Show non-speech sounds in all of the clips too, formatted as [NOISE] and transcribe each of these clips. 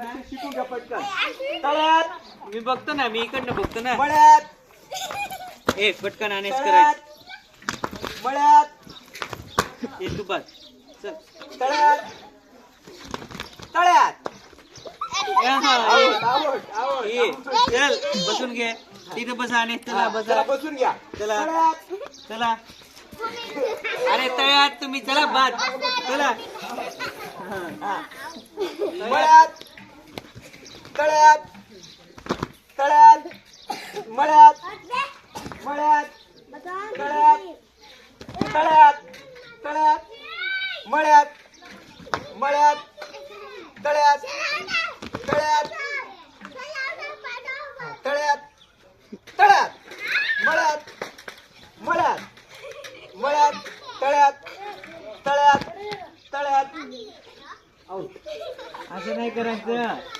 शिकून घ्या पटकन. तळ्यात. मी बघतो ना मी इकडनं बघतो ना. मळ्यात. ए पटकन आणेस करायचं. तळ्यात मळ्यात. ए तू बस चल. तळ्यात. तळ्यात. हा, आवड आवड आवड. ये चल बसून घे. तिथे बस आणि चला बसा. चला बसून घ्या. चला. तळ्यात. चला. अरे तळ्यात तुम्ही चला बाद चला. हा. तळ्यात तळ्यात मळ्यात. मळ्यात. तळ्यात तळ्यात तळ्यात मळ्यात. मळ्यात. तळ्यात. तळ्यात तळ्यात. तळ्यात. मळ्यात. मळ्यात. मळ्यात. तळ्यात. तळ्यात. तळ्यात. असं नाही करायचं.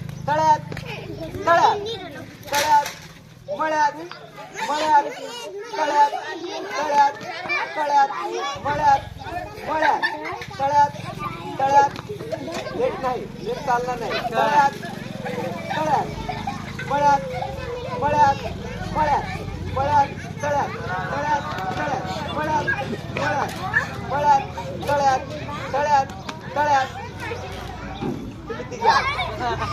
तळ्यात तळ्यात मळ्यात मळ्यात तळ्यात तळ्यात तळ्यात मळ्यात मळ्यात तळ्यात तळ्यात लेट नाही लेट चालणार नाही तळ्यात तळ्यात मळ्यात मळ्यात मळ्यात मळ्यात तळ्यात तळ्यात तळ्यात मळ्यात मळ्यात मळ्यात तळ्यात तळ्यात तळ्यात तुम्ही ती घ्या तळ्यात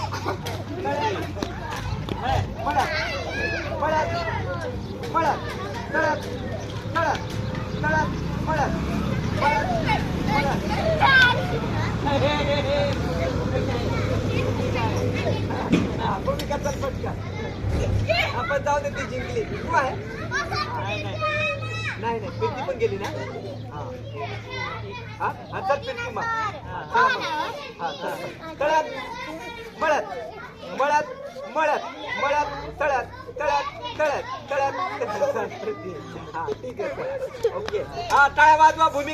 मळ्यात मळ्यात मळ्यात तळ्यात तळ्यात तळ्यात मळ्यात भूमिका चल पटकन आपण जाऊ दे ती जिंकली तू आहे नाही नाही पेटी पण गेली ना हा हा चल पेटी मग चला मग. हा चला तळ्यात मळ्यात मळ्यात तळ्यात तळ्यात तळ्यात तळ्यात [LAUGHS] हा ठीक आहे. ओके. हा टाळ्या वाजवा भूमिका